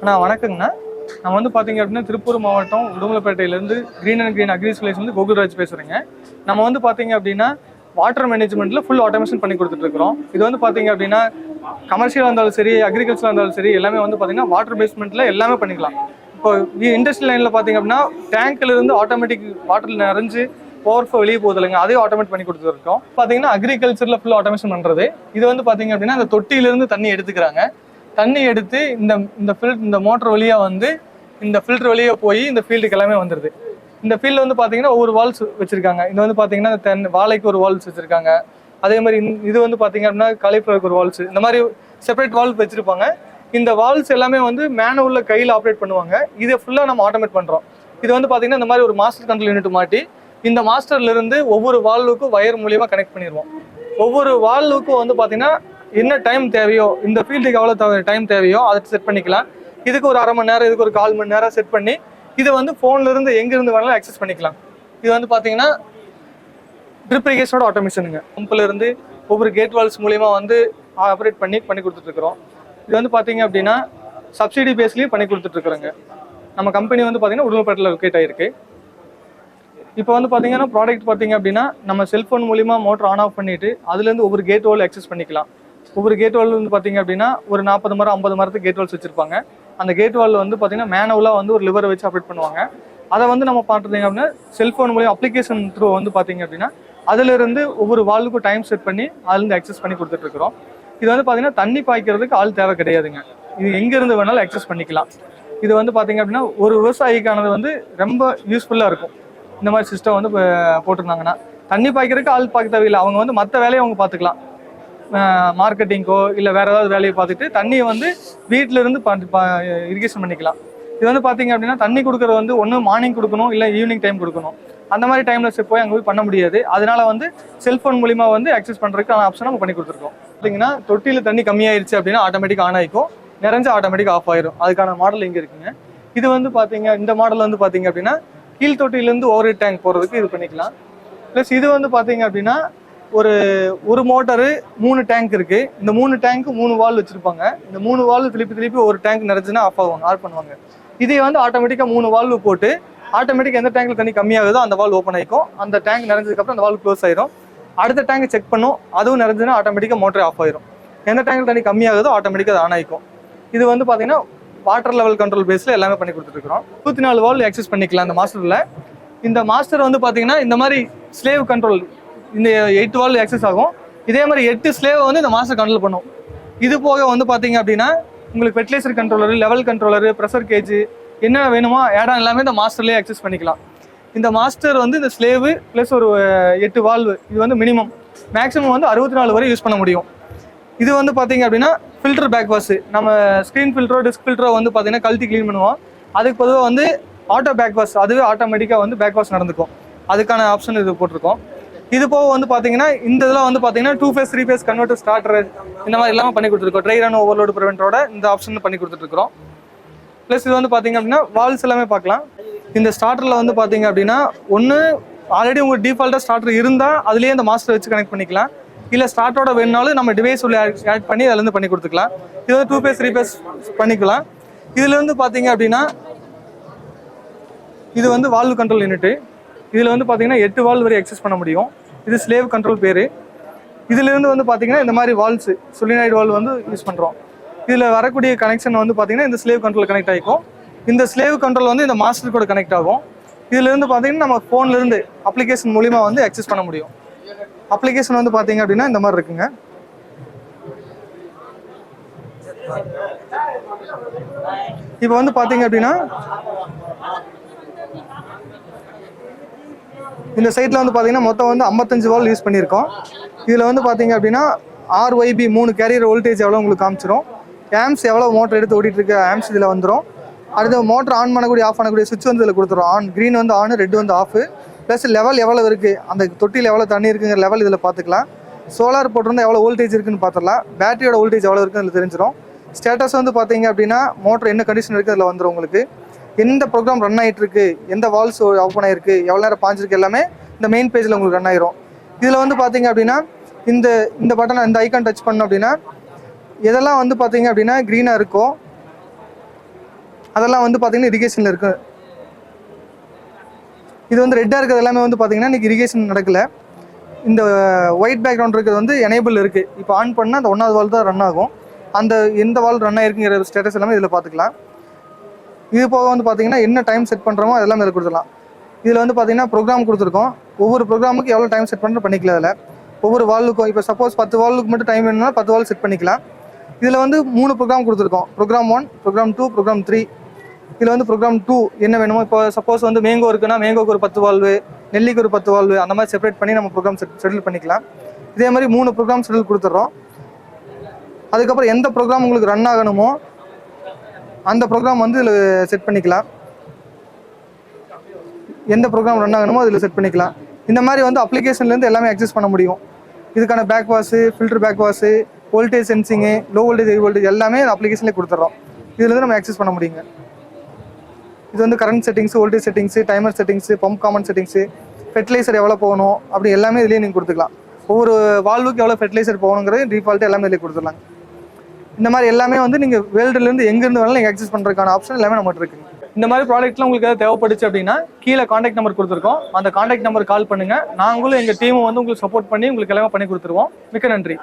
அண்ணா வணக்கங்கண்ணா. நம்ம வந்து பார்த்தீங்க அப்படின்னா திருப்பூர் மாவட்டம் உடுமலைப்பேட்டையிலேருந்து green and green agri village Gokulraj பேசுகிறேங்க நம்ம வந்து பார்த்தீங்க அப்படின்னா வாட்டர் மேனேஜ்மெண்ட்டில் ஃபுல் ஆட்டோமேஷன் பண்ணி கொடுத்துட்ருக்குறோம் இது வந்து பார்த்தீங்க அப்படின்னா கமர்ஷியலாக இருந்தாலும் சரி அக்ரிகல்ச்சராக இருந்தாலும் சரி எல்லாமே வந்து பார்த்தீங்கன்னா வாட்டர் பேஸ்மெண்ட்டில் எல்லாமே பண்ணிக்கலாம். இப்போ இண்டஸ்ட்ரியல் லைனில் பார்த்தீங்க அப்படின்னா டேங்க்லேருந்து ஆட்டோமேட்டிக் வாட்டர் நிறைஞ்சு ஓவர்ஃபோ வெளியே போகுது இல்லைங்க. அதையும் ஆட்டோமேட் பண்ணி கொடுத்துருக்கோம் பார்த்தீங்கன்னா அக்ரிகல்ச்சரில் ஃபுல் ஆட்டோமேஷன் பண்ணுறது இது வந்து பார்த்தீங்க அப்படின்னா அந்த தொட்டியிலேருந்து தண்ணி எடுத்துக்கிறாங்க. தண்ணி எடுத்து இந்த இந்த ஃபில் இந்த மோட்டர் வழியாக வந்து இந்த ஃபில்டர் வழியாக போய் இந்த ஃபீல்டுக்கு எல்லாமே வந்துடுது இந்த ஃபீல்டில் வந்து பார்த்தீங்கன்னா ஒவ்வொரு வால்ஸ் வச்சுருக்காங்க. இது வந்து பார்த்தீங்கன்னா தென் வாழைக்கு ஒரு வால்ஸ் வச்சுருக்காங்க. அதே மாதிரி இது வந்து பார்த்தீங்க அப்படின்னா காலிஃப்ளவருக்கு ஒரு வால்ஸ் இந்த மாதிரி செப்பரேட் வால்ஸ் வச்சுருப்பாங்க. இந்த வால்ஸ் எல்லாமே வந்து மேனுவலில் கையில் ஆப்ரேட் பண்ணுவாங்க. இதை ஃபுல்லாக நம்ம ஆட்டோமேட் பண்ணுறோம் இது வந்து பார்த்தீங்கன்னா இந்த மாதிரி ஒரு மாஸ்டர் கண்ட்ரோல் யூனிட் மாட்டி இந்த மாஸ்டர்லேருந்து ஒவ்வொரு வால்வுக்கும் வயர் மூலியமாக கனெக்ட் பண்ணிடுவோம் ஒவ்வொரு வால்வுக்கும் வந்து பார்த்தீங்கன்னா என்ன டைம் தேவையோ இந்த ஃபீல்டுக்கு எவ்வளோ டைம் தேவையோ அதை செட் பண்ணிக்கலாம். இதுக்கு ஒரு அரை மணி நேரம் இதுக்கு ஒரு கால் மணி நேரம் செட் பண்ணி இதை வந்து ஃபோன்லேருந்து எங்கேருந்து வேணாலும் அக்சஸ் பண்ணிக்கலாம். இது வந்து பார்த்தீங்கன்னா ட்ரிப் இரிகேஷனோட ஆட்டோமேஷனுங்க பம்ப்லேருந்து ஒவ்வொரு கேட் வால்ஸ் மூலியமாக வந்து ஆப்ரேட் பண்ணி பண்ணி கொடுத்துட்ருக்குறோம் இது வந்து பார்த்தீங்க அப்படின்னா சப்சிடி பேஸ்லேயும் பண்ணி கொடுத்துட்ருக்குறோங்க நம்ம கம்பெனி வந்து பார்த்தீங்கன்னா உடுமப்பேட்டில் லொக்கேட் ஆகிருக்கு இப்போ வந்து பார்த்தீங்கன்னா ப்ராடக்ட் பார்த்தீங்க அப்படின்னா நம்ம செல்ஃபோன் மூலிமா மோட்டர் ஆன் ஆஃப் பண்ணிவிட்டு அதுலேருந்து ஒவ்வொரு கேட் வால் அக்சஸ் பண்ணிக்கலாம். ஒவ்வொரு கேட் வால் வந்து பார்த்தீங்க அப்படின்னா ஒரு நாற்பது மரம் ஐம்பது மரத்துக்கு கேட் வால்ஸ் வச்சிருப்பாங்க. அந்த கேட் வால் வந்து பார்த்தீங்கன்னா மேனுவலாக வந்து ஒரு லிவரை வச்சு ஆப்ரேட் பண்ணுவாங்க. அதை வந்து நம்ம பார்த்தீங்க அப்படின்னா செல்ஃபோன் மூலியம் அப்ளிகேஷன் த்ரூ வந்து பார்த்தீங்க அப்படின்னா அதிலிருந்து ஒவ்வொரு வால்வுக்கும் டைம் செட் பண்ணி அதுலேருந்து அக்சஸ் பண்ணி கொடுத்துட்ருக்குறோம் இது வந்து பார்த்தீங்கன்னா தண்ணி பாய்க்கிறதுக்கு ஆள் தேவை கிடையாதுங்க. இது எங்கேருந்து வேணாலும் அக்சஸ் பண்ணிக்கலாம். இது வந்து பார்த்தீங்க அப்படின்னா ஒரு விவசாயிக்கானது வந்து ரொம்ப யூஸ்ஃபுல்லாக இருக்கும். இந்த மாதிரி சிஸ்டம் வந்து இப்போ போட்டிருந்தாங்கன்னா தண்ணி பாய்க்கிறதுக்கு ஆள் பார்க்க தேவையில்லை. அவங்க வந்து மற்ற வேலையை அவங்க பார்த்துக்கலாம் மார்க்கெட்டிங்கோ இல்லை வேறு ஏதாவது வேலையை பார்த்துட்டு தண்ணியை வந்து வீட்டிலிருந்து இரிகேஷன் பண்ணிக்கலாம். இது வந்து பார்த்தீங்க அப்படின்னா தண்ணி கொடுக்குறது வந்து ஒன்று மார்னிங் கொடுக்கணும் இல்லை ஈவினிங் டைம் கொடுக்கணும். அந்த மாதிரி டைமில் போய் அங்கே போய் பண்ண முடியாது. அதனால வந்து செல்ஃபோன் மூலிமா வந்து அக்சஸ் பண்ணுறதுக்கு ஆப்ஷன் நம்ம பண்ணி கொடுத்துருக்கோம். பார்த்தீங்கன்னா தொட்டியில் தண்ணி கம்மியாயிருச்சு அப்படின்னா ஆட்டோமேட்டிக் ஆன் ஆகிக்கும் நிறைஞ்ச ஆட்டோமேட்டிக் ஆஃப் ஆயிரும். அதுக்கான மாடல் இங்கே இருக்குங்க. இது வந்து பார்த்தீங்க இந்த மாடல் வந்து பார்த்தீங்க அப்படின்னா கீழ் தொட்டியிலேருந்து ஓவர் டேங்க் போகிறதுக்கு இது பண்ணிக்கலாம். ப்ளஸ் இது வந்து பார்த்தீங்க அப்படின்னா ஒரு ஒரு மோட்டரு மூணு டேங்க் இருக்கு. இந்த மூணு டேங்க்கு மூணு வால் வச்சிருப்பாங்க. இந்த மூணு வால் திருப்பி திருப்பி ஒரு டேங்க் நிறைஞ்சுன்னா ஆஃப் ஆகுவாங்க ஆஃப் பண்ணுவாங்க. இதே வந்து ஆட்டோமேட்டிக்காக மூணு வால்வு போட்டு ஆட்டோமேட்டிக் எந்த டேங்க்ல தண்ணி கம்மியாகுதோ அந்த வால் ஓப்பன் ஆகிக்கும் அந்த டேங்க் நிறைஞ்சதுக்கப்புறம் அந்த வால் க்ளோஸ் ஆயிரும். அடுத்த டேங்க் செக் பண்ணும். அதுவும் நிறைஞ்சுன்னா ஆட்டோமேட்டிக்காக மோட்டர் ஆஃப் ஆயிரும். எந்த டேங்க்ல தண்ணி கம்மியாகுதோ ஆட்டோமேட்டிக்காக அது ஆன் ஆகிக்கும் இது வந்து பார்த்தீங்கன்னா வாட்டர் லெவல் கண்ட்ரோல் பேஸில் எல்லாமே பண்ணி கொடுத்துருக்குறோம் இருபத்தி நாலு வால் எக்ஸஸ் பண்ணிக்கலாம் அந்த மாஸ்டரில் இந்த மாஸ்டர் வந்து பார்த்தீங்கன்னா இந்த மாதிரி ஸ்லேவ் கண்ட்ரோல் இந்த எயிட் வால் ஆக்சஸ் ஆகும். இதே மாதிரி எட்டு ஸ்லேவை வந்து இந்த மாஸ்டர் கண்ட்ரோல் பண்ணும். இது போக வந்து பார்த்தீங்க அப்படின்னா உங்களுக்கு fertilizer controller level controller pressure gauge என்ன வேணுமோ ஏடம் எல்லாமே இந்த மாஸ்டர்லேயே அக்சஸ் பண்ணிக்கலாம். இந்த மாஸ்டர் வந்து இந்த ஸ்லேவு ப்ளஸ் ஒரு எட்டு வால்வு இது வந்து மினிமம் மேக்ஸிமம் வந்து அறுபத்தி நாலு வரை யூஸ் பண்ண முடியும். இது வந்து பார்த்தீங்க அப்படின்னா ஃபில்டர் பேக் வாஷ் நம்ம ஸ்க்ரீன் ஃபில்டரோ டிஸ்க் ஃபில்டரோ வந்து பார்த்தீங்கன்னா கழட்டி க்ளீன் பண்ணுவோம். அதுக்கு பொதுவாக வந்து ஆட்டோ பேக் வாஷ் அதுவே ஆட்டோமேட்டிக்காக வந்து பேக் வாஷ் நடந்துக்கும். அதுக்கான ஆப்ஷன் இது போட்டிருக்கோம். இது போக வந்து பார்த்தீங்கன்னா இந்த இதில் வந்து பார்த்தீங்கன்னா two phase three phase converter starter இந்த மாதிரி எல்லாமே பண்ணி கொடுத்துருக்கோம். ட்ரை ரன் ஓவர்லோடு ப்ரிவென்ட்டோட இந்த ஆப்ஷன் பண்ணி கொடுத்துட்ருக்கோம் ப்ளஸ் இது வந்து பார்த்தீங்க அப்படின்னா வால்ஸ் எல்லாமே பார்க்கலாம். இந்த ஸ்டார்டரில் வந்து பார்த்தீங்க அப்படின்னா ஒன்று ஆல்ரெடி உங்களுக்கு டிஃபால்ட்டாக ஸ்டார்டர் இருந்தால் அதுலேயே இந்த மாஸ்டர் வச்சு கனெக்ட் பண்ணிக்கலாம். இல்லை ஸ்டார்ட்டோட வேணுனாலும் நம்ம டிவைஸ் உள்ள ஆட் பண்ணி அதுலேருந்து பண்ணி கொடுத்துக்கலாம். இது வந்து டூ பேஸ் த்ரீ பேஸ் பண்ணிக்கலாம். இதுலேருந்து பார்த்தீங்க அப்படின்னா இது வந்து வால்வ் கண்ட்ரோல் யூனிட்டு இதில் வந்து பார்த்தீங்கன்னா எட்டு வால்வ் வரை எக்ஸஸ் பண்ண முடியும். இது ஸ்லேவ் கண்ட்ரோல் பேர். இதிலிருந்து வந்து பார்த்தீங்கன்னா இந்த மாதிரி வால்ஸு சுலினாய்டு வால்வ் வந்து யூஸ் பண்ணுறோம் இதில் வரக்கூடிய கனெக்ஷன் வந்து பார்த்தீங்கன்னா இந்த ஸ்லேவ் கண்ட்ரோல் கனெக்ட் ஆகிக்கும் இந்த ஸ்லேவ் கண்ட்ரோல் வந்து இந்த மாஸ்டர் கூட கனெக்ட் ஆகும். இதிலிருந்து பார்த்தீங்கன்னா நம்ம ஃபோன்லேருந்து அப்ளிகேஷன் மூலிமா வந்து அக்சஸ் பண்ண முடியும். அப்ளிகேஷன் வந்து பார்த்தீங்க அப்படின்னா இந்த மாதிரி இருக்குங்க. இப்போ வந்து பார்த்தீங்க அப்படின்னா இந்த சைட்டில் வந்து பார்த்தீங்கன்னா மொத்தம் வந்து ஐம்பத்தஞ்சு வால் யூஸ் பண்ணியிருக்கோம். இதில் வந்து பார்த்தீங்க அப்படின்னா ஆர்ஒய்பி மூணு கேரியர் வோல்டேஜ் எவ்வளோ உங்களுக்கு காமிச்சிரும். ஆம்ஸ் எவ்வளோ மோட்டர் எடுத்து ஓட்டிகிட்டு இருக்க ஆம்ஸ் இதில் வந்துடும் அடுத்து மோட்டர் ஆன் பண்ணக்கூடிய ஆஃப் பண்ணக்கூடிய சுவிட்ச் வந்து இதில் கொடுத்துரும். ஆன் க்ரீன் வந்து ஆன் ரெட் வந்து ஆஃப் ப்ளஸ் லெவல் எவ்வளோ இருக்குது அந்த தொட்டியில் எவ்வளோ தண்ணி இருக்குங்கிற லெவல் இதில் பார்த்துக்கலாம் சோலார் போட்டிருந்தா எவ்வளோ வோல்டேஜ் இருக்குன்னு பார்த்துடலாம் பேட்டரியோட வோல்டேஜ் எவ்வளோ இருக்குன்னு இதில் தெரிஞ்சிடும் ஸ்டேட்டஸ் வந்து பார்த்தீங்க அப்படின்னா மோட்டர் என்ன கண்டிஷன் இருக்குது அதில் வந்துடும் உங்களுக்கு. எந்த ப்ரோக்ராம் ரன் ஆகிட்டு இருக்கு எந்த வால்ஸ் ஓப்பன் ஆயிருக்கு எவ்வளோ நேரம் பாஞ்சிருக்கு எல்லாமே இந்த மெயின் பேஜில் உங்களுக்கு ரன் ஆயிரும். இதில் வந்து பார்த்தீங்க அப்படின்னா இந்த இந்த பட்டனை இந்த ஐக்கான் டச் பண்ணோம் அப்படின்னா எதெல்லாம் வந்து பார்த்தீங்க அப்படின்னா க்ரீனாக இருக்கும் அதெல்லாம் வந்து பார்த்தீங்கன்னா இரிகேஷனில் இருக்கு. இது வந்து ரெட்டாக இருக்கிறது எல்லாமே வந்து பார்த்தீங்கன்னா இன்றைக்கி இரிகேஷன் நடக்கல. இந்த ஒயிட் பேக்ரவுண்ட் இருக்கிறது வந்து எனேபிள் இருக்குது இப்போ ஆன் பண்ணால் அந்த ஒன்றாவது வால் தான் ரன் ஆகும். அந்த எந்த வால் ரன் ஆயிருக்குங்கிற ஸ்டேட்டஸ் எல்லாமே இதில் பார்த்துக்கலாம் இது போக வந்து பார்த்தீங்கன்னா என்ன டைம் செட் பண்ணுறோமோ அதெல்லாம் இதில் கொடுத்துடலாம். இதில் வந்து பார்த்தீங்கன்னா ப்ரோக்ராம் கொடுத்துருக்கோம். ஒவ்வொரு ப்ரோக்ராமுக்கு எவ்வளோ டைம் செட் பண்ணுற பண்ணிக்கலாம் அதில். ஒவ்வொரு வால்வுக்கும் இப்போ சப்போஸ் பத்து வால்வுக்கு மட்டும் டைம் வேணும்னா பத்து வால் செட் பண்ணிக்கலாம். இதில் வந்து மூணு ப்ரோக்ராம் கொடுத்துருக்கோம். Program one program two program three இதில் வந்து ப்ரோக்ராம் டூ என்ன வேணுமோ இப்போ சப்போஸ் வந்து மேங்கோ இருக்குன்னா மேங்கோக்கு ஒரு பத்து வால்வு நெல்லிக்கு ஒரு பத்து வால்வு அந்த மாதிரி செப்பரேட் பண்ணி நம்ம ப்ரோக்ராம் செட் செட்டில் பண்ணிக்கலாம். இதே மாதிரி மூணு ப்ரோக்ராம் செட்டில் கொடுத்துட்றோம். அதுக்கப்புறம் எந்த ப்ரோக்ராம் உங்களுக்கு ரன் ஆகணுமோ அந்த ப்ரோக்ராம் வந்து இதில் செட் பண்ணிக்கலாம். எந்த ப்ரோக்ராம் ரன் ஆகணுமோ அதில் செட் பண்ணிக்கலாம். இந்த மாதிரி வந்து அப்ளிகேஷன்லேருந்து எல்லாமே அக்சஸ் பண்ண முடியும். இதுக்கான back wash filter back wash voltage sensing low voltage high voltage எல்லாமே அப்ளிகேஷன்லேயே கொடுத்துட்றோம் இதுலேருந்து நம்ம அக்சஸ் பண்ண முடியுங்க. இது வந்து current settings voltage settings timer settings pump common settings fertilizer எவ்வளோ போகணும் அப்படி எல்லாமே இதுலேயே நீங்கள் கொடுத்துக்கலாம். ஒவ்வொரு வால்வுக்கு எவ்வளோ ஃபெர்டிலைசர் போகணுங்கிறது டிஃபால்ட்டு எல்லாமே இதில் கொடுத்துடலாங்க. இந்த மாதிரி எல்லாமே வந்து நீங்கள் வேர்ல்டுலேருந்து எங்கேருந்து வேணாலும் நீங்கள் அக்சஸ் பண்ணுறதுக்கான ஆப்ஷன் எல்லாமே நம்மகிட்ட இருக்குது இந்த மாதிரி ப்ராடக்ட்லாம் உங்களுக்கு ஏதாவது தேவைப்படுச்சு அப்படின்னா கீழே காண்டாக்ட் நம்பர் கொடுத்துருக்கோம். அந்த காண்டாக்ட் நம்பர் கால் பண்ணுங்கள் நாங்களும் எங்கள் டீமும் வந்து உங்களுக்கு சப்போர்ட் பண்ணி உங்களுக்கு எல்லாமே பண்ணி கொடுத்துருவோம். மிக்க நன்றி.